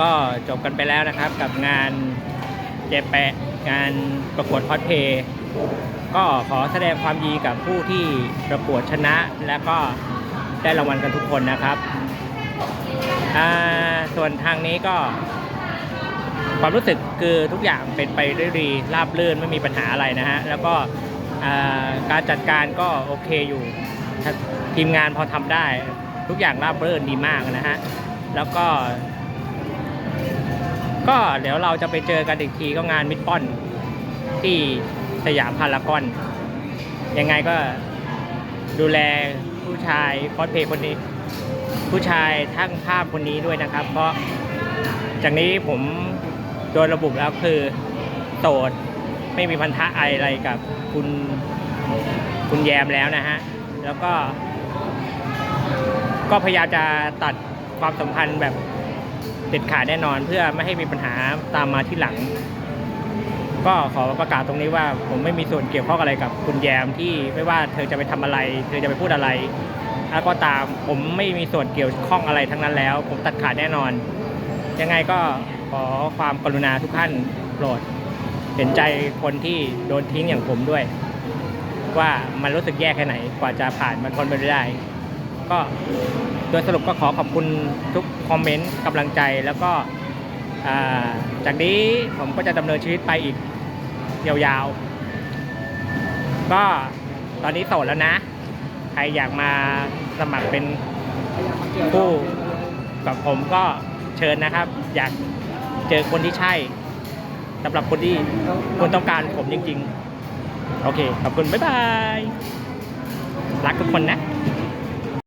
ก็จบกันไปแล้วนะครับกับงานเจแปะงานประกวดคอสเพย์ก็ขอแสดงความยินดีกับผู้ที่ประกวดชนะ และก็ได้รางวัลกันทุกคนนะครับ ส่วนทางนี้ก็ ความรู้สึกคือทุกอย่างเป็นไปด้วยดีราบรื่นไม่มีปัญหาอะไรนะฮะ แล้วก็การจัดการก็โอเคอยู่ทีมงานพอทำได้ ทุกอย่างราบรื่นดีมากนะฮะ แล้วก็ ก็เดี๋ยวเราจะไปเจอกันอีกทีก็งานมิดปอนที่สยามพารากอน ยังไงก็ดูแลผู้ชายคอสเพลย์คนนี้ ผู้ชายทั้งภาพคนนี้ด้วยนะครับ เพราะจากนี้ผมโดนระบุแล้วคือโสดไม่มีพันธะอะไรกับคุณคุณแยมแล้วนะฮะ แล้วก็ ก็พยายามจะตัดความสัมพันธ์แบบ เด็ดขาดแน่นอนเพื่อไม่ให้มีปัญหาตามมาที่หลัง ก็ขอประกาศตรงนี้ว่า ผมไม่มีส่วนเกี่ยวข้องอะไรกับคุณแยมที่ไม่ว่าเธอจะไปทำอะไร เธอจะไปพูดอะไรแล้วก็ตามผมไม่มีส่วนเกี่ยวข้องอะไรทั้งนั้นแล้ว ผมตัดขาดแน่นอน ยังไงก็ขอความกรุณาทุกท่านโปรดเห็นใจคนที่โดนทิ้งอย่างผมด้วย ว่ามันรู้สึกแย่แค่ไหนกว่าจะผ่านมันพ้นไปได้ ก็โดยสรุปก็ขอขอบคุณทุกคอมเมนต์กำลังใจแล้วก็จากนี้ผมก็จะดำเนินชีวิตไปอีกยาวๆ ก็ตอนนี้โสดแล้วนะ ใครอยากมาสมัครเป็นผู้กับผมก็เชิญนะครับ อยากเจอคนที่ใช่สำหรับคนที่คนต้องการผมจริงๆ โอเค ขอบคุณ บ๊ายบาย รักทุกคนนะ